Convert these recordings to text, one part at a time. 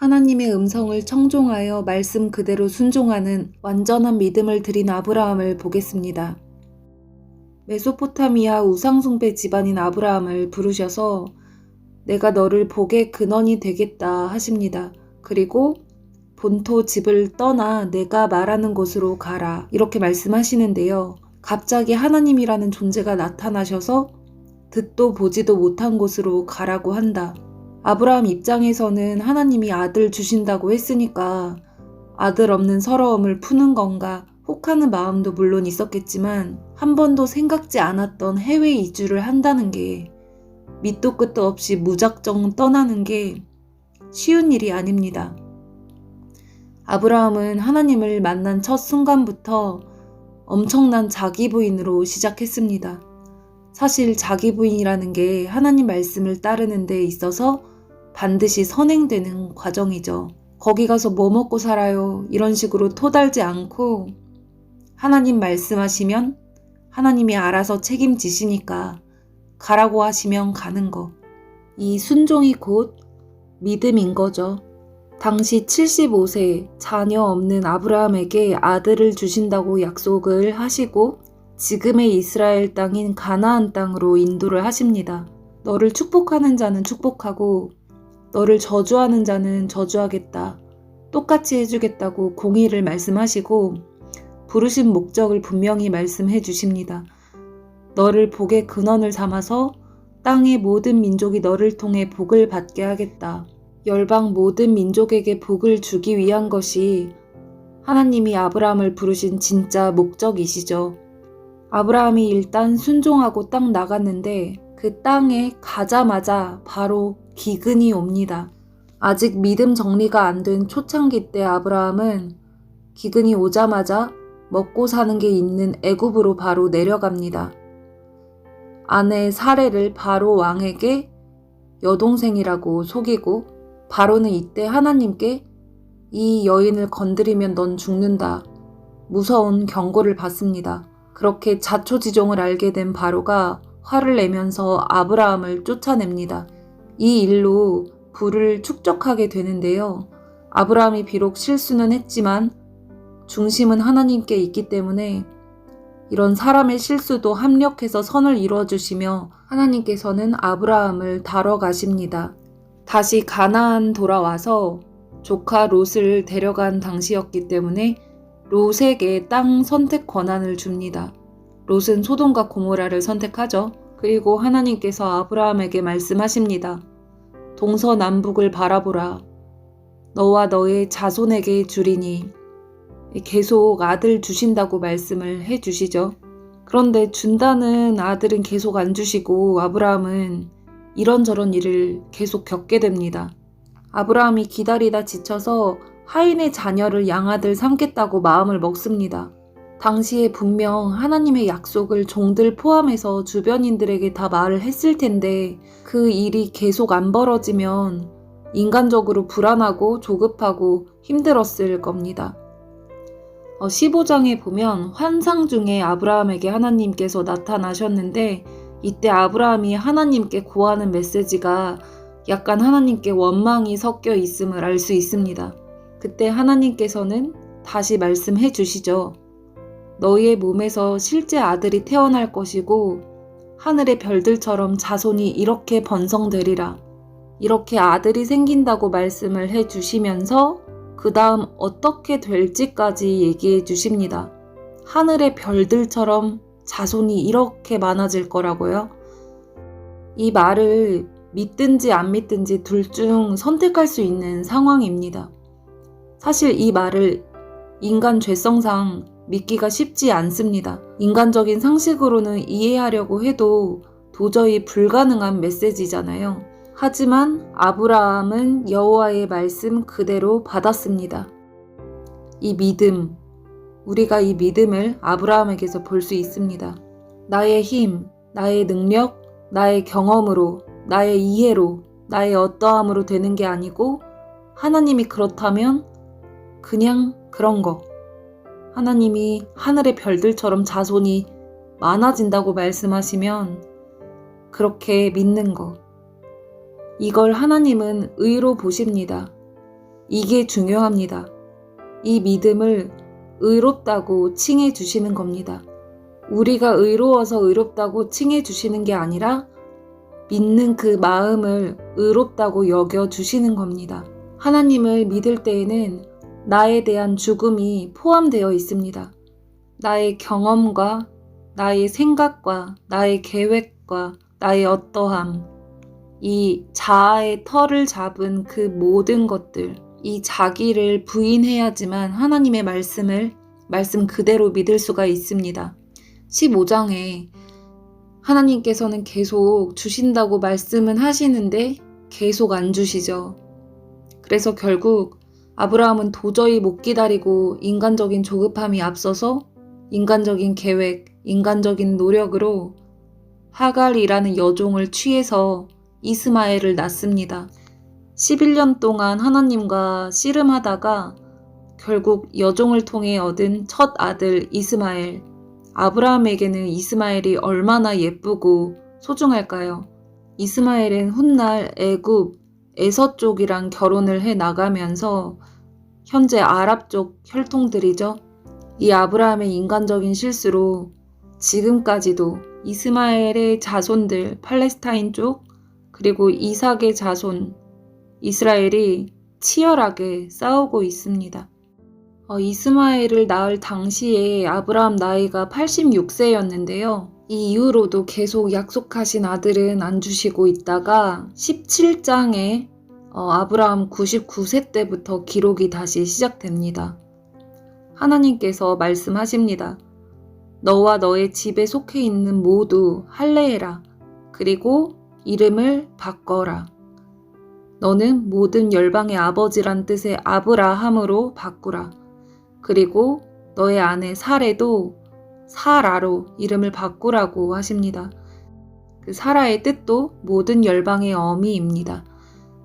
하나님의 음성을 청종하여 말씀 그대로 순종하는 완전한 믿음을 드린 아브라함을 보겠습니다. 메소포타미아 우상숭배 집안인 아브라함을 부르셔서 내가 너를 복의 근원이 되겠다 하십니다. 그리고 본토 집을 떠나 내가 말하는 곳으로 가라. 이렇게 말씀하시는데요. 갑자기 하나님이라는 존재가 나타나셔서 듣도 보지도 못한 곳으로 가라고 한다. 아브라함 입장에서는 하나님이 아들 주신다고 했으니까 아들 없는 서러움을 푸는 건가 혹하는 마음도 물론 있었겠지만 한 번도 생각지 않았던 해외 이주를 한다는 게 밑도 끝도 없이 무작정 떠나는 게 쉬운 일이 아닙니다. 아브라함은 하나님을 만난 첫 순간부터 엄청난 자기 부인으로 시작했습니다. 사실 자기 부인이라는 게 하나님 말씀을 따르는 데 있어서 반드시 선행되는 과정이죠. 거기 가서 뭐 먹고 살아요? 이런 식으로 토달지 않고 하나님 말씀하시면 하나님이 알아서 책임지시니까 가라고 하시면 가는 거. 이 순종이 곧 믿음인 거죠. 당시 75세 자녀 없는 아브라함에게 아들을 주신다고 약속을 하시고 지금의 이스라엘 땅인 가나안 땅으로 인도를 하십니다. 너를 축복하는 자는 축복하고 너를 저주하는 자는 저주하겠다. 똑같이 해주겠다고 공의를 말씀하시고 부르신 목적을 분명히 말씀해 주십니다. 너를 복의 근원을 삼아서 땅의 모든 민족이 너를 통해 복을 받게 하겠다. 열방 모든 민족에게 복을 주기 위한 것이 하나님이 아브라함을 부르신 진짜 목적이시죠. 아브라함이 일단 순종하고 땅 나갔는데 그 땅에 가자마자 바로 기근이 옵니다. 아직 믿음 정리가 안 된 초창기 때 아브라함은 기근이 오자마자 먹고 사는 게 있는 애굽으로 바로 내려갑니다. 아내 사례를 바로 왕에게 여동생이라고 속이고 바로는 이때 하나님께 이 여인을 건드리면 넌 죽는다. 무서운 경고를 받습니다. 그렇게 자초지종을 알게 된 바로가 화를 내면서 아브라함을 쫓아냅니다. 이 일로 부를 축적하게 되는데요. 아브라함이 비록 실수는 했지만 중심은 하나님께 있기 때문에 이런 사람의 실수도 합력해서 선을 이루어 주시며 하나님께서는 아브라함을 다뤄 가십니다. 다시 가나안 돌아와서 조카 롯을 데려간 당시였기 때문에 롯에게 땅 선택 권한을 줍니다. 롯은 소돔과 고모라를 선택하죠. 그리고 하나님께서 아브라함에게 말씀하십니다. 동서남북을 바라보라. 너와 너의 자손에게 주리니 계속 아들 주신다고 말씀을 해 주시죠. 그런데 준다는 아들은 계속 안 주시고 아브라함은 이런저런 일을 계속 겪게 됩니다. 아브라함이 기다리다 지쳐서 하인의 자녀를 양아들 삼겠다고 마음을 먹습니다. 당시에 분명 하나님의 약속을 종들 포함해서 주변인들에게 다 말을 했을 텐데 그 일이 계속 안 벌어지면 인간적으로 불안하고 조급하고 힘들었을 겁니다. 15장에 보면 환상 중에 아브라함에게 하나님께서 나타나셨는데 이때 아브라함이 하나님께 구하는 메시지가 약간 하나님께 원망이 섞여 있음을 알 수 있습니다. 그때 하나님께서는 다시 말씀해 주시죠. 너희의 몸에서 실제 아들이 태어날 것이고 하늘의 별들처럼 자손이 이렇게 번성되리라. 이렇게 아들이 생긴다고 말씀을 해 주시면서 그 다음 어떻게 될지까지 얘기해 주십니다. 하늘의 별들처럼 자손이 이렇게 많아질 거라고요. 이 말을 믿든지 안 믿든지 둘 중 선택할 수 있는 상황입니다. 사실 이 말을 인간 죄성상 믿기가 쉽지 않습니다. 인간적인 상식으로는 이해하려고 해도 도저히 불가능한 메시지잖아요. 하지만 아브라함은 여호와의 말씀 그대로 받았습니다. 이 믿음, 우리가 이 믿음을 아브라함에게서 볼 수 있습니다. 나의 힘, 나의 능력, 나의 경험으로, 나의 이해로, 나의 어떠함으로 되는 게 아니고 하나님이 그렇다면 그냥 그런 거. 하나님이 하늘의 별들처럼 자손이 많아진다고 말씀하시면 그렇게 믿는 거. 이걸 하나님은 의로 보십니다. 이게 중요합니다. 이 믿음을 의롭다고 칭해 주시는 겁니다. 우리가 의로워서 의롭다고 칭해 주시는 게 아니라 믿는 그 마음을 의롭다고 여겨 주시는 겁니다. 하나님을 믿을 때에는 나에 대한 죽음이 포함되어 있습니다. 나의 경험과 나의 생각과 나의 계획과 나의 어떠함, 이 자아의 털을 잡은 그 모든 것들, 이 자기를 부인해야지만 하나님의 말씀을 말씀 그대로 믿을 수가 있습니다. 15장에 하나님께서는 계속 주신다고 말씀은 하시는데 계속 안 주시죠. 그래서 결국 아브라함은 도저히 못 기다리고 인간적인 조급함이 앞서서 인간적인 계획, 인간적인 노력으로 하갈이라는 여종을 취해서 이스마엘을 낳습니다. 11년 동안 하나님과 씨름하다가 결국 여종을 통해 얻은 첫 아들 이스마엘. 아브라함에게는 이스마엘이 얼마나 예쁘고 소중할까요? 이스마엘은 훗날 애굽, 에서 쪽이랑 결혼을 해 나가면서 현재 아랍 쪽 혈통들이죠. 이 아브라함의 인간적인 실수로 지금까지도 이스마엘의 자손들 팔레스타인 쪽 그리고 이삭의 자손 이스라엘이 치열하게 싸우고 있습니다. 어, 이스마엘을 낳을 당시에 아브라함 나이가 86세였는데요. 이 이후로도 계속 약속하신 아들은 안 주시고 있다가 17장에 어, 아브라함 99세 때부터 기록이 다시 시작됩니다. 하나님께서 말씀하십니다. 너와 너의 집에 속해 있는 모두 할례해라. 그리고 이름을 바꿔라. 너는 모든 열방의 아버지란 뜻의 아브라함으로 바꾸라. 그리고 너의 아내 사레도 사라로 이름을 바꾸라고 하십니다. 그 사라의 뜻도 모든 열방의 어미입니다.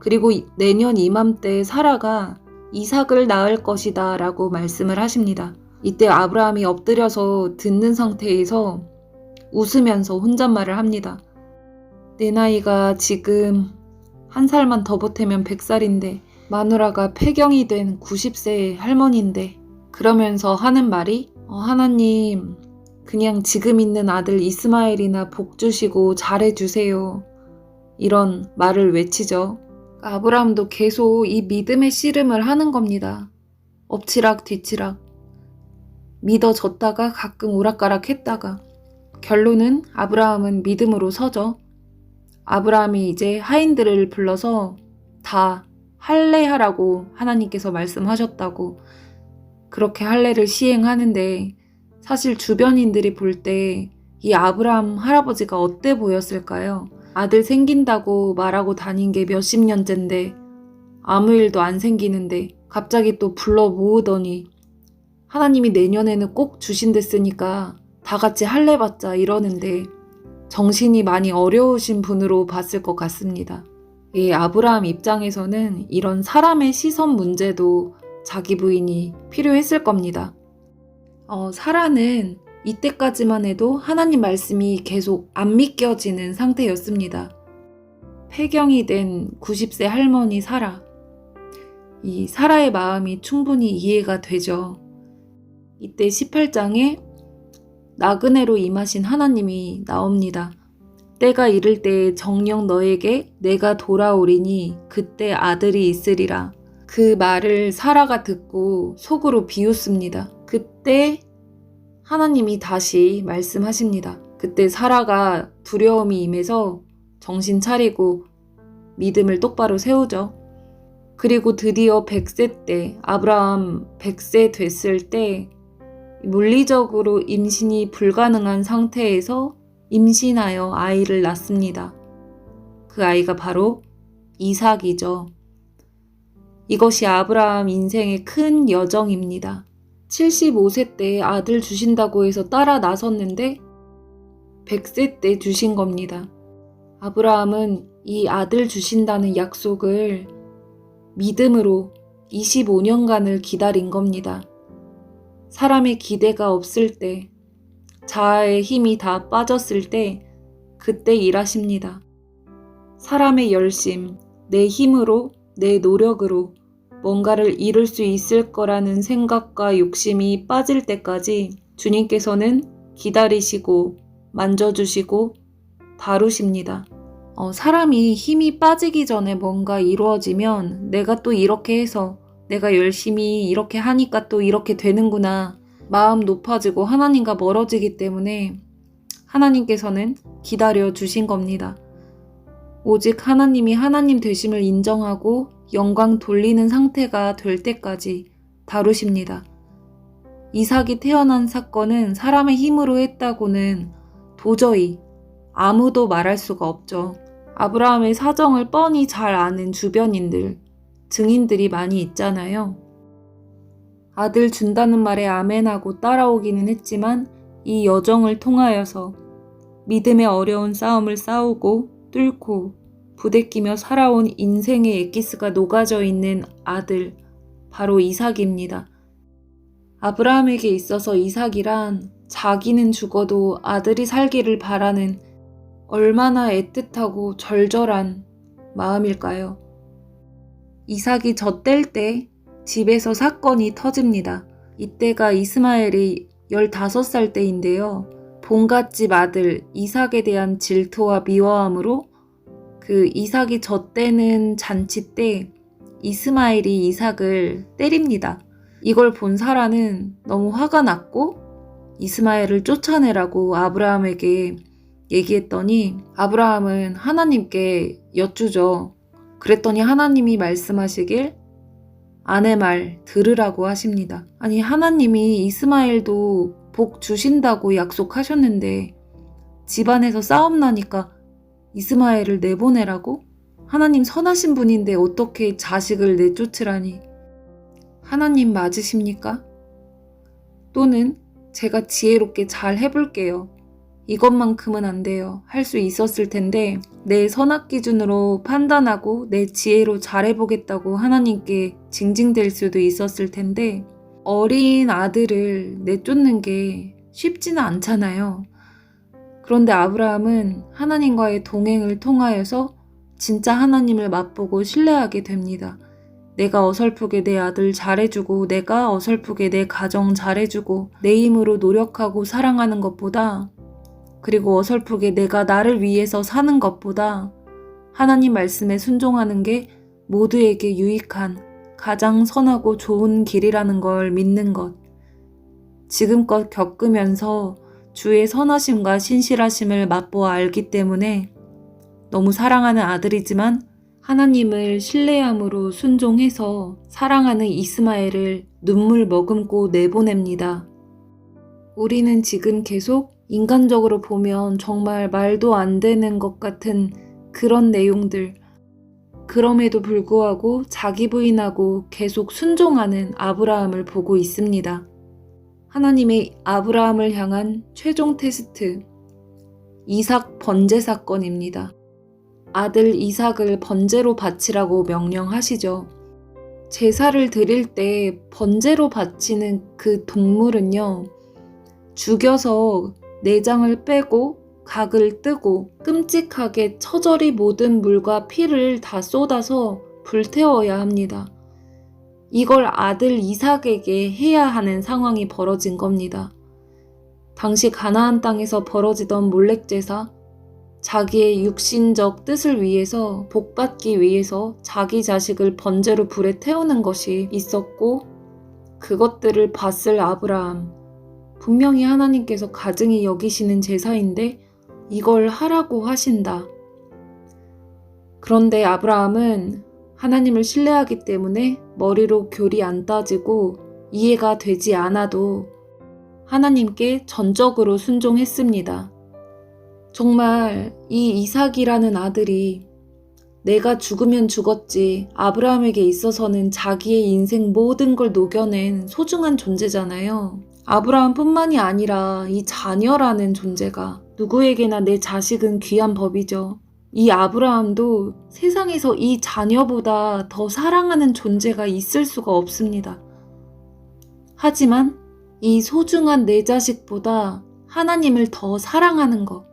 그리고 내년 이맘때 사라가 이삭을 낳을 것이다 라고 말씀을 하십니다. 이때 아브라함이 엎드려서 듣는 상태에서 웃으면서 혼잣말을 합니다. 내 나이가 지금 한 살만 더 보태면 100살인데 마누라가 폐경이 된 90세의 할머니인데 그러면서 하는 말이 어, 하나님 그냥 지금 있는 아들 이스마엘이나 복 주시고 잘해 주세요. 이런 말을 외치죠. 아브라함도 계속 이 믿음의 씨름을 하는 겁니다. 엎치락 뒤치락. 믿어졌다가 가끔 오락가락 했다가 결론은 아브라함은 믿음으로 서죠. 아브라함이 이제 하인들을 불러서 다 할례하라고 하나님께서 말씀하셨다고 그렇게 할례를 시행하는데 사실 주변인들이 볼 때 이 아브라함 할아버지가 어때 보였을까요? 아들 생긴다고 말하고 다닌 게 몇십 년째인데 아무 일도 안 생기는데 갑자기 또 불러 모으더니 하나님이 내년에는 꼭 주신댔으니까 다 같이 할례 받자 이러는데 정신이 많이 어려우신 분으로 봤을 것 같습니다. 이 아브라함 입장에서는 이런 사람의 시선 문제도 자기 부인이 필요했을 겁니다. 어, 사라는 이때까지만 해도 하나님 말씀이 계속 안 믿겨지는 상태였습니다. 폐경이 된 90세 할머니 사라. 이 사라의 마음이 충분히 이해가 되죠. 이때 18장에 나그네로 임하신 하나님이 나옵니다. 때가 이를 때 정령 너에게 내가 돌아오리니 그때 아들이 있으리라. 그 말을 사라가 듣고 속으로 비웃습니다. 그때 하나님이 다시 말씀하십니다. 그때 사라가 두려움이 임해서 정신 차리고 믿음을 똑바로 세우죠. 그리고 드디어 100세 때, 아브라함 100세 됐을 때, 물리적으로 임신이 불가능한 상태에서 임신하여 아이를 낳습니다. 그 아이가 바로 이삭이죠. 이것이 아브라함 인생의 큰 여정입니다. 75세 때 아들 주신다고 해서 따라 나섰는데 100세 때 주신 겁니다. 아브라함은 이 아들 주신다는 약속을 믿음으로 25년간을 기다린 겁니다. 사람의 기대가 없을 때, 자아의 힘이 다 빠졌을 때, 그때 일하십니다. 사람의 열심, 내 힘으로, 내 노력으로 뭔가를 이룰 수 있을 거라는 생각과 욕심이 빠질 때까지 주님께서는 기다리시고 만져주시고 다루십니다. 어, 사람이 힘이 빠지기 전에 뭔가 이루어지면 내가 또 이렇게 해서 내가 열심히 이렇게 하니까 또 이렇게 되는구나. 마음 높아지고 하나님과 멀어지기 때문에 하나님께서는 기다려 주신 겁니다. 오직 하나님이 하나님 되심을 인정하고 영광 돌리는 상태가 될 때까지 다루십니다. 이삭이 태어난 사건은 사람의 힘으로 했다고는 도저히 아무도 말할 수가 없죠. 아브라함의 사정을 뻔히 잘 아는 주변인들, 증인들이 많이 있잖아요. 아들 준다는 말에 아멘하고 따라오기는 했지만 이 여정을 통하여서 믿음의 어려운 싸움을 싸우고 뚫고 부대끼며 살아온 인생의 엑기스가 녹아져 있는 아들, 바로 이삭입니다. 아브라함에게 있어서 이삭이란 자기는 죽어도 아들이 살기를 바라는 얼마나 애틋하고 절절한 마음일까요? 이삭이 젖댈 때 집에서 사건이 터집니다. 이때가 이스마엘이 15살 때인데요. 본갓집 아들 이삭에 대한 질투와 미워함으로 그 이삭이 젖대는 잔치 때 이스마엘이 이삭을 때립니다. 이걸 본 사라는 너무 화가 났고 이스마엘을 쫓아내라고 아브라함에게 얘기했더니 아브라함은 하나님께 여쭈죠. 그랬더니 하나님이 말씀하시길 아내 말 들으라고 하십니다. 아니 하나님이 이스마엘도 복 주신다고 약속하셨는데 집안에서 싸움 나니까 이스마엘을 내보내라고? 하나님 선하신 분인데 어떻게 자식을 내쫓으라니? 하나님 맞으십니까? 또는 제가 지혜롭게 잘 해볼게요. 이것만큼은 안 돼요. 할 수 있었을 텐데 내 선악 기준으로 판단하고 내 지혜로 잘해보겠다고 하나님께 징징댈 수도 있었을 텐데 어린 아들을 내쫓는 게 쉽지는 않잖아요. 그런데 아브라함은 하나님과의 동행을 통하여서 진짜 하나님을 맛보고 신뢰하게 됩니다. 내가 어설프게 내 아들 잘해주고 내가 어설프게 내 가정 잘해주고 내 힘으로 노력하고 사랑하는 것보다 그리고 어설프게 내가 나를 위해서 사는 것보다 하나님 말씀에 순종하는 게 모두에게 유익한 가장 선하고 좋은 길이라는 걸 믿는 것. 지금껏 겪으면서 주의 선하심과 신실하심을 맛보아 알기 때문에 너무 사랑하는 아들이지만 하나님을 신뢰함으로 순종해서 사랑하는 이스마엘을 눈물 머금고 내보냅니다. 우리는 지금 계속 인간적으로 보면 정말 말도 안 되는 것 같은 그런 내용들. 그럼에도 불구하고 자기 부인하고 계속 순종하는 아브라함을 보고 있습니다. 하나님의 아브라함을 향한 최종 테스트. 이삭 번제 사건입니다. 아들 이삭을 번제로 바치라고 명령하시죠. 제사를 드릴 때 번제로 바치는 그 동물은요, 죽여서 내장을 빼고 각을 뜨고 끔찍하게 처절히 모든 물과 피를 다 쏟아서 불태워야 합니다. 이걸 아들 이삭에게 해야 하는 상황이 벌어진 겁니다. 당시 가나안 땅에서 벌어지던 몰렉제사, 자기의 육신적 뜻을 위해서 복받기 위해서 자기 자식을 번제로 불에 태우는 것이 있었고 그것들을 봤을 아브라함, 분명히 하나님께서 가증히 여기시는 제사인데 이걸 하라고 하신다. 그런데 아브라함은 하나님을 신뢰하기 때문에 머리로 교리 안 따지고 이해가 되지 않아도 하나님께 전적으로 순종했습니다. 정말 이 이삭이라는 아들이 내가 죽으면 죽었지 아브라함에게 있어서는 자기의 인생 모든 걸 녹여낸 소중한 존재잖아요. 아브라함뿐만이 아니라 이 자녀라는 존재가 누구에게나 내 자식은 귀한 법이죠. 이 아브라함도 세상에서 이 자녀보다 더 사랑하는 존재가 있을 수가 없습니다. 하지만 이 소중한 내 자식보다 하나님을 더 사랑하는 것.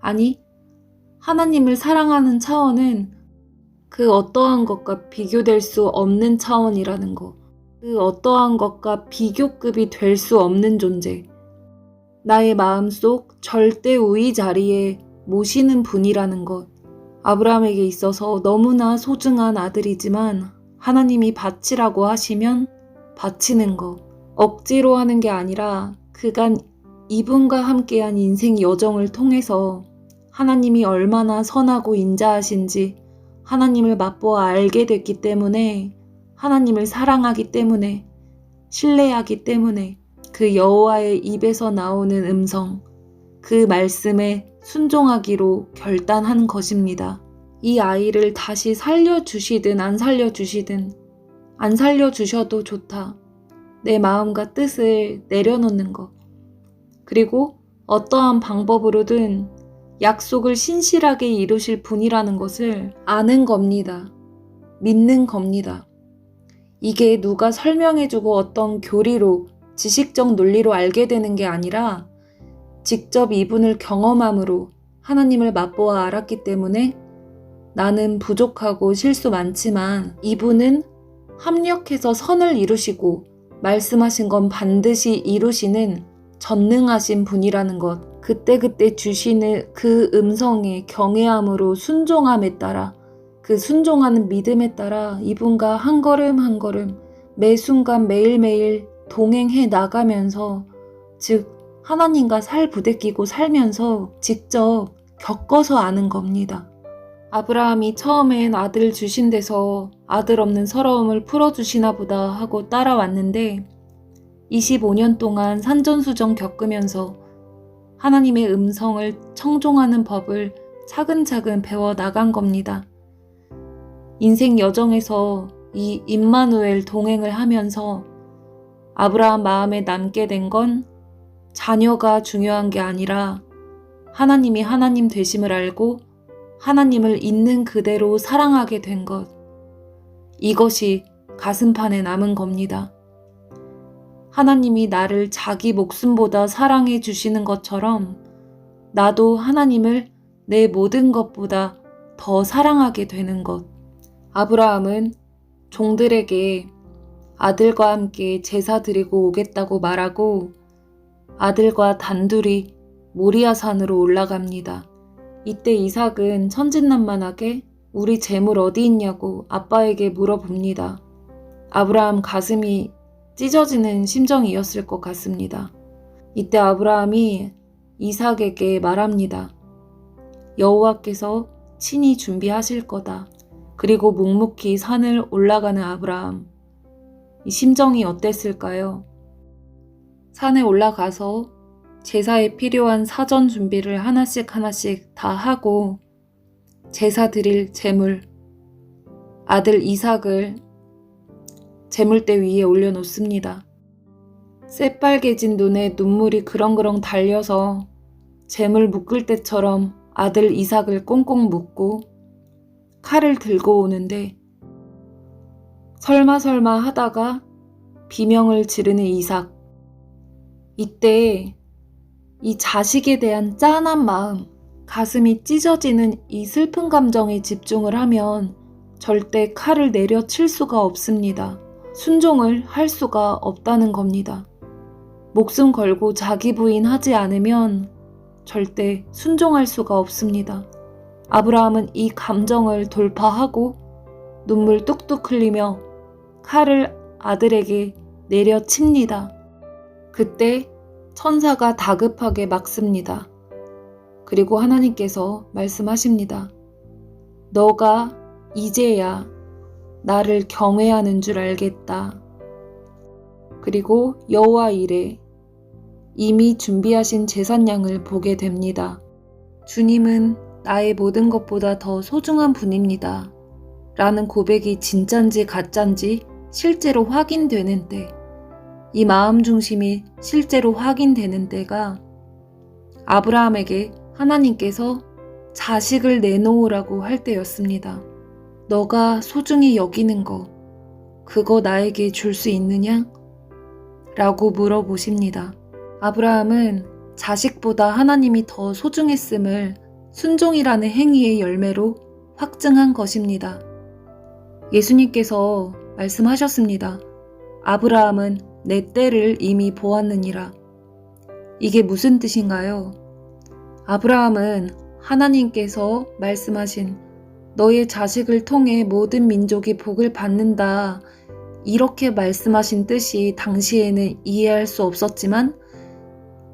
아니, 하나님을 사랑하는 차원은 그 어떠한 것과 비교될 수 없는 차원이라는 것. 그 어떠한 것과 비교급이 될 수 없는 존재. 나의 마음속 절대 우위 자리에 모시는 분이라는 것. 아브라함에게 있어서 너무나 소중한 아들이지만 하나님이 바치라고 하시면 바치는 것. 억지로 하는 게 아니라 그간 이분과 함께한 인생 여정을 통해서 하나님이 얼마나 선하고 인자하신지 하나님을 맛보아 알게 됐기 때문에 하나님을 사랑하기 때문에 신뢰하기 때문에 그 여호와의 입에서 나오는 음성 그 말씀에 순종하기로 결단한 것입니다. 이 아이를 다시 살려주시든 안 살려주시든 안 살려주셔도 좋다. 내 마음과 뜻을 내려놓는 것. 그리고 어떠한 방법으로든 약속을 신실하게 이루실 분이라는 것을 아는 겁니다. 믿는 겁니다. 이게 누가 설명해주고 어떤 교리로 지식적 논리로 알게 되는 게 아니라 직접 이분을 경험함으로 하나님을 맛보아 알았기 때문에 나는 부족하고 실수 많지만 이분은 합력해서 선을 이루시고 말씀하신 건 반드시 이루시는 전능하신 분이라는 것. 그때그때 주시는 그 음성에 경외함으로 순종함에 따라 그 순종하는 믿음에 따라 이분과 한 걸음 한 걸음 매 순간 매일매일 동행해 나가면서 즉 하나님과 살 부대끼고 살면서 직접 겪어서 아는 겁니다. 아브라함이 처음엔 아들 주신 데서 아들 없는 서러움을 풀어주시나 보다 하고 따라왔는데 25년 동안 산전수전 겪으면서 하나님의 음성을 청종하는 법을 차근차근 배워 나간 겁니다. 인생 여정에서 이 임마누엘 동행을 하면서 아브라함 마음에 남게 된 건 자녀가 중요한 게 아니라 하나님이 하나님 되심을 알고 하나님을 있는 그대로 사랑하게 된 것. 이것이 가슴판에 남은 겁니다. 하나님이 나를 자기 목숨보다 사랑해 주시는 것처럼 나도 하나님을 내 모든 것보다 더 사랑하게 되는 것. 아브라함은 종들에게 아들과 함께 제사 드리고 오겠다고 말하고 아들과 단둘이 모리아산으로 올라갑니다. 이때 이삭은 천진난만하게 우리 재물 어디 있냐고 아빠에게 물어봅니다. 아브라함 가슴이 찢어지는 심정이었을 것 같습니다. 이때 아브라함이 이삭에게 말합니다. 여호와께서 친히 준비하실 거다. 그리고 묵묵히 산을 올라가는 아브라함. 이 심정이 어땠을까요? 산에 올라가서 제사에 필요한 사전 준비를 하나씩 하나씩 다 하고 제사 드릴 재물, 아들 이삭을 재물대 위에 올려놓습니다. 새빨개진 눈에 눈물이 그렁그렁 달려서 재물 묶을 때처럼 아들 이삭을 꽁꽁 묶고 칼을 들고 오는데 설마 설마 하다가 비명을 지르는 이삭. 이때 이 자식에 대한 짠한 마음, 가슴이 찢어지는 이 슬픈 감정에 집중을 하면 절대 칼을 내려칠 수가 없습니다. 순종을 할 수가 없다는 겁니다. 목숨 걸고 자기 부인 하지 않으면 절대 순종할 수가 없습니다. 아브라함은 이 감정을 돌파하고 눈물 뚝뚝 흘리며 칼을 아들에게 내려칩니다. 그때 천사가 다급하게 막습니다. 그리고 하나님께서 말씀하십니다. 너가 이제야 나를 경외하는 줄 알겠다. 그리고 여호와 이래 이미 준비하신 제산양을 보게 됩니다. 주님은 나의 모든 것보다 더 소중한 분입니다. 라는 고백이 진짠지 가짠지 실제로 확인되는 때, 이 마음 중심이 실제로 확인되는 때가 아브라함에게 하나님께서 자식을 내놓으라고 할 때였습니다. 너가 소중히 여기는 거, 그거 나에게 줄 수 있느냐? 라고 물어보십니다. 아브라함은 자식보다 하나님이 더 소중했음을 순종이라는 행위의 열매로 확증한 것입니다. 예수님께서 말씀하셨습니다. 아브라함은 내 때를 이미 보았느니라. 이게 무슨 뜻인가요? 아브라함은 하나님께서 말씀하신 너의 자식을 통해 모든 민족이 복을 받는다. 이렇게 말씀하신 뜻이 당시에는 이해할 수 없었지만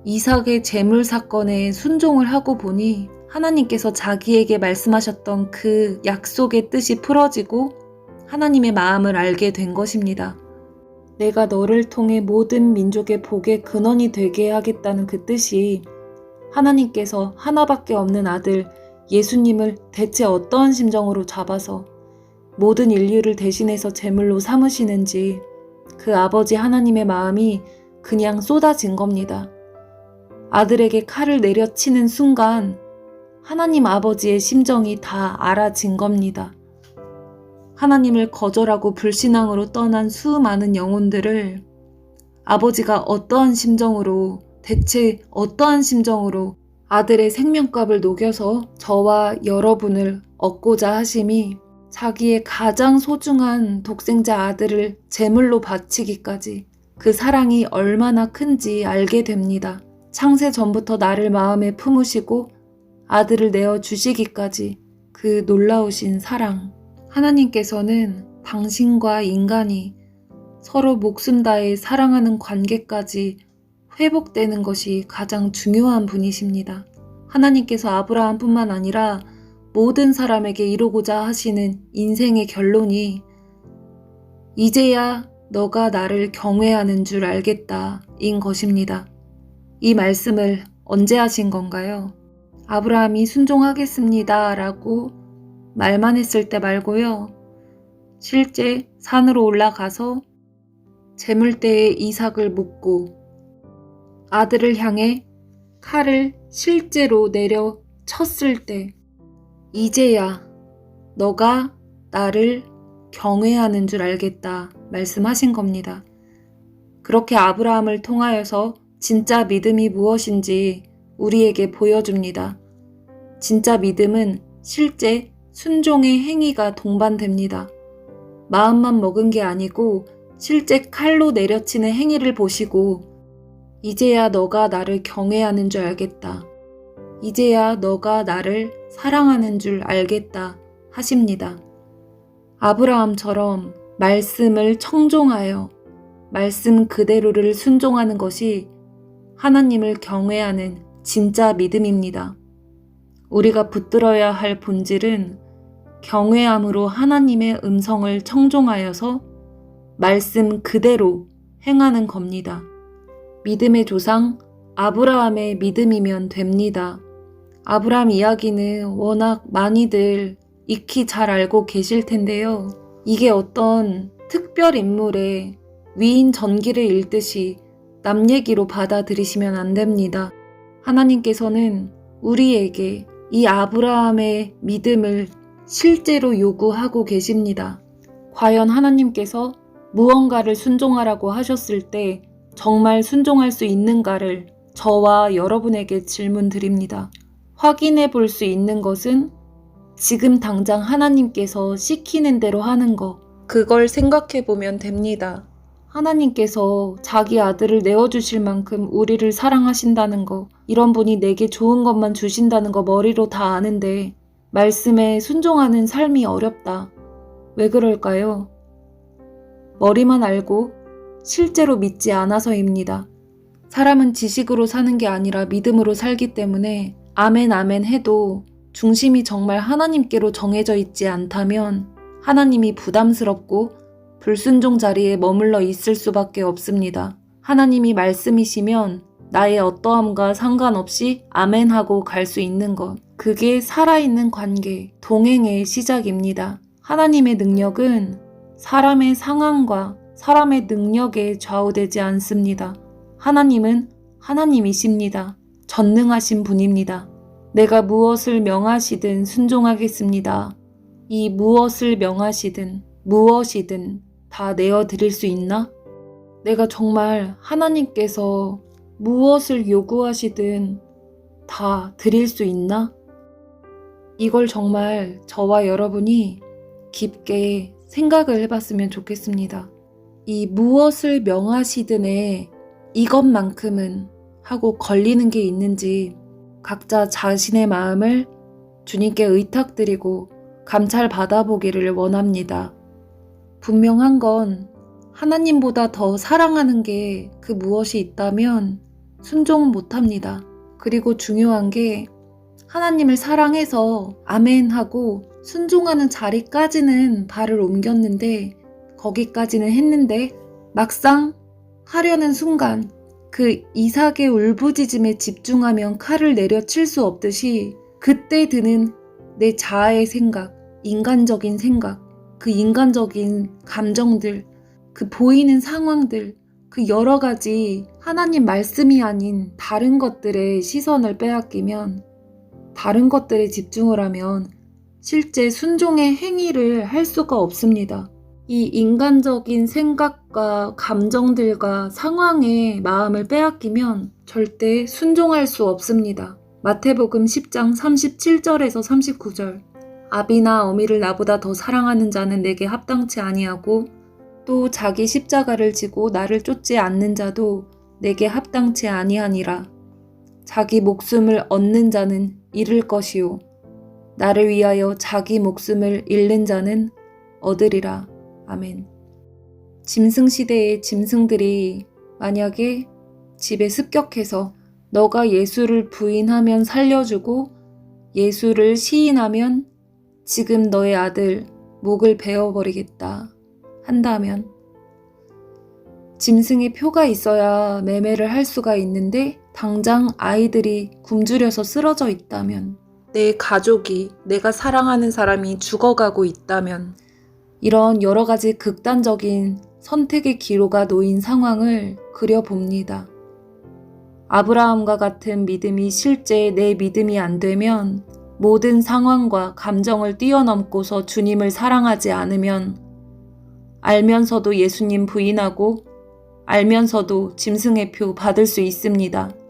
이삭의 재물 사건에 순종을 하고 보니 하나님께서 자기에게 말씀하셨던 그 약속의 뜻이 풀어지고 하나님의 마음을 알게 된 것입니다. 내가 너를 통해 모든 민족의 복의 근원이 되게 하겠다는 그 뜻이 하나님께서 하나밖에 없는 아들 예수님을 대체 어떠한 심정으로 잡아서 모든 인류를 대신해서 제물로 삼으시는지 그 아버지 하나님의 마음이 그냥 쏟아진 겁니다. 아들에게 칼을 내려치는 순간 하나님 아버지의 심정이 다 알아진 겁니다. 하나님을 거절하고 불신앙으로 떠난 수많은 영혼들을 아버지가 어떠한 심정으로 대체 어떠한 심정으로 아들의 생명값을 녹여서 저와 여러분을 얻고자 하심이 자기의 가장 소중한 독생자 아들을 제물로 바치기까지 그 사랑이 얼마나 큰지 알게 됩니다. 창세 전부터 나를 마음에 품으시고 아들을 내어 주시기까지 그 놀라우신 사랑. 하나님께서는 당신과 인간이 서로 목숨 다해 사랑하는 관계까지 회복되는 것이 가장 중요한 분이십니다. 하나님께서 아브라함뿐만 아니라 모든 사람에게 이루고자 하시는 인생의 결론이 이제야 너가 나를 경외하는 줄 알겠다 인 것입니다. 이 말씀을 언제 하신 건가요? 아브라함이 순종하겠습니다 라고 말만 했을 때 말고요. 실제 산으로 올라가서 재물대에 이삭을 묻고 아들을 향해 칼을 실제로 내려 쳤을 때 이제야 너가 나를 경외하는 줄 알겠다 말씀하신 겁니다. 그렇게 아브라함을 통하여서 진짜 믿음이 무엇인지 우리에게 보여줍니다. 진짜 믿음은 실제 순종의 행위가 동반됩니다. 마음만 먹은 게 아니고 실제 칼로 내려치는 행위를 보시고 이제야 너가 나를 경외하는 줄 알겠다. 이제야 너가 나를 사랑하는 줄 알겠다 하십니다. 아브라함처럼 말씀을 청종하여 말씀 그대로를 순종하는 것이 하나님을 경외하는 진짜 믿음입니다. 우리가 붙들어야 할 본질은 경외함으로 하나님의 음성을 청종하여서 말씀 그대로 행하는 겁니다. 믿음의 조상 아브라함의 믿음이면 됩니다. 아브라함 이야기는 워낙 많이들 익히 잘 알고 계실 텐데요. 이게 어떤 특별 인물의 위인 전기를 읽듯이 남 얘기로 받아들이시면 안 됩니다. 하나님께서는 우리에게 이 아브라함의 믿음을 실제로 요구하고 계십니다. 과연 하나님께서 무언가를 순종하라고 하셨을 때 정말 순종할 수 있는가를 저와 여러분에게 질문 드립니다. 확인해 볼 수 있는 것은 지금 당장 하나님께서 시키는 대로 하는 거, 그걸 생각해 보면 됩니다. 하나님께서 자기 아들을 내어주실 만큼 우리를 사랑하신다는 거, 이런 분이 내게 좋은 것만 주신다는 거 머리로 다 아는데, 말씀에 순종하는 삶이 어렵다. 왜 그럴까요? 머리만 알고 실제로 믿지 않아서입니다. 사람은 지식으로 사는 게 아니라 믿음으로 살기 때문에 아멘 아멘 해도 중심이 정말 하나님께로 정해져 있지 않다면 하나님이 부담스럽고 불순종 자리에 머물러 있을 수밖에 없습니다. 하나님이 말씀이시면 나의 어떠함과 상관없이 아멘 하고 갈 수 있는 것. 그게 살아있는 관계, 동행의 시작입니다. 하나님의 능력은 사람의 상황과 사람의 능력에 좌우되지 않습니다. 하나님은 하나님이십니다. 전능하신 분입니다. 내가 무엇을 명하시든 순종하겠습니다. 이 무엇을 명하시든 무엇이든 다 내어 드릴 수 있나? 내가 정말 하나님께서 무엇을 요구하시든 다 드릴 수 있나? 이걸 정말 저와 여러분이 깊게 생각을 해봤으면 좋겠습니다. 이 무엇을 명하시든에 이것만큼은 하고 걸리는 게 있는지 각자 자신의 마음을 주님께 의탁드리고 감찰 받아보기를 원합니다. 분명한 건 하나님보다 더 사랑하는 게 그 무엇이 있다면 순종은 못합니다. 그리고 중요한 게 하나님을 사랑해서 아멘 하고 순종하는 자리까지는 발을 옮겼는데 거기까지는 했는데 막상 하려는 순간 그 이삭의 울부짖음에 집중하면 칼을 내려칠 수 없듯이 그때 드는 내 자아의 생각, 인간적인 생각, 그 인간적인 감정들, 그 보이는 상황들, 그 여러 가지 하나님 말씀이 아닌 다른 것들의 시선을 빼앗기면 다른 것들에 집중을 하면 실제 순종의 행위를 할 수가 없습니다. 이 인간적인 생각과 감정들과 상황에 마음을 빼앗기면 절대 순종할 수 없습니다. 마태복음 10장 37절에서 39절. 아비나 어미를 나보다 더 사랑하는 자는 내게 합당치 아니하고 또 자기 십자가를 지고 나를 쫓지 않는 자도 내게 합당치 아니하니라. 자기 목숨을 얻는 자는 잃을 것이요. 나를 위하여 자기 목숨을 잃는 자는 얻으리라. 아멘. 짐승 시대의 짐승들이 만약에 집에 습격해서 너가 예수를 부인하면 살려주고 예수를 시인하면 지금 너의 아들 목을 베어버리겠다 한다면 짐승의 표가 있어야 매매를 할 수가 있는데 당장 아이들이 굶주려서 쓰러져 있다면 내 가족이 내가 사랑하는 사람이 죽어가고 있다면 이런 여러 가지 극단적인 선택의 기로가 놓인 상황을 그려봅니다. 아브라함과 같은 믿음이 실제 내 믿음이 안 되면 모든 상황과 감정을 뛰어넘고서 주님을 사랑하지 않으면 알면서도 예수님 부인하고 알면서도 짐승의 표 받을 수 있습니다.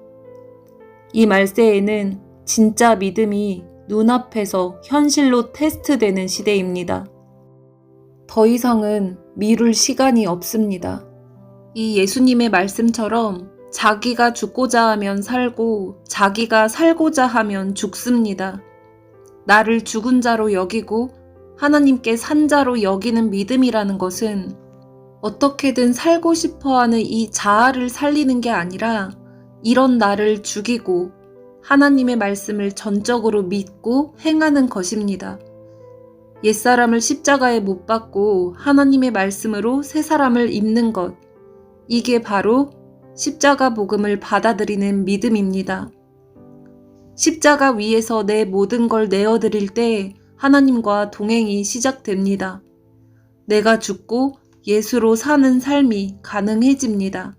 이 말세에는 진짜 믿음이 눈앞에서 현실로 테스트되는 시대입니다. 더 이상은 미룰 시간이 없습니다. 이 예수님의 말씀처럼 자기가 죽고자 하면 살고 자기가 살고자 하면 죽습니다. 나를 죽은 자로 여기고 하나님께 산 자로 여기는 믿음이라는 것은 어떻게든 살고 싶어 하는 이 자아를 살리는 게 아니라 이런 나를 죽이고 하나님의 말씀을 전적으로 믿고 행하는 것입니다. 옛사람을 십자가에 못 박고 하나님의 말씀으로 새 사람을 입는 것. 이게 바로 십자가 복음을 받아들이는 믿음입니다. 십자가 위에서 내 모든 걸 내어드릴 때 하나님과 동행이 시작됩니다. 내가 죽고 예수로 사는 삶이 가능해집니다.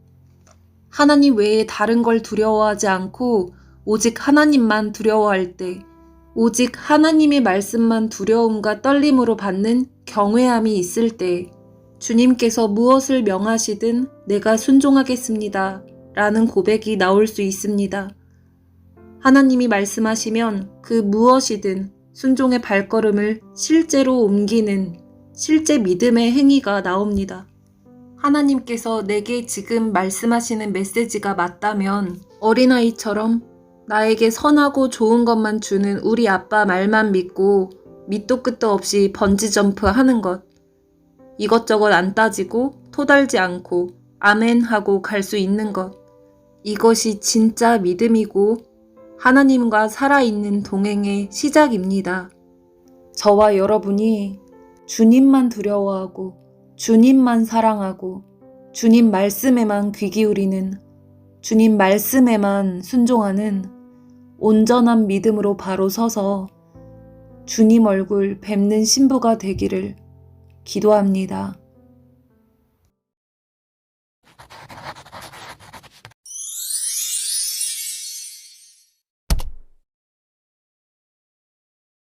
하나님 외에 다른 걸 두려워하지 않고 오직 하나님만 두려워할 때, 오직 하나님의 말씀만 두려움과 떨림으로 받는 경외함이 있을 때, 주님께서 무엇을 명하시든 내가 순종하겠습니다. 라는 고백이 나올 수 있습니다. 하나님이 말씀하시면 그 무엇이든 순종의 발걸음을 실제로 옮기는 실제 믿음의 행위가 나옵니다. 하나님께서 내게 지금 말씀하시는 메시지가 맞다면 어린아이처럼 나에게 선하고 좋은 것만 주는 우리 아빠 말만 믿고 밑도 끝도 없이 번지점프 하는 것. 이것저것 안 따지고 토달지 않고 아멘 하고 갈 수 있는 것. 이것이 진짜 믿음이고 하나님과 살아있는 동행의 시작입니다. 저와 여러분이 주님만 두려워하고 주님만 사랑하고 주님 말씀에만 귀 기울이는 주님 말씀에만 순종하는 온전한 믿음으로 바로 서서 주님 얼굴 뵙는 신부가 되기를 기도합니다.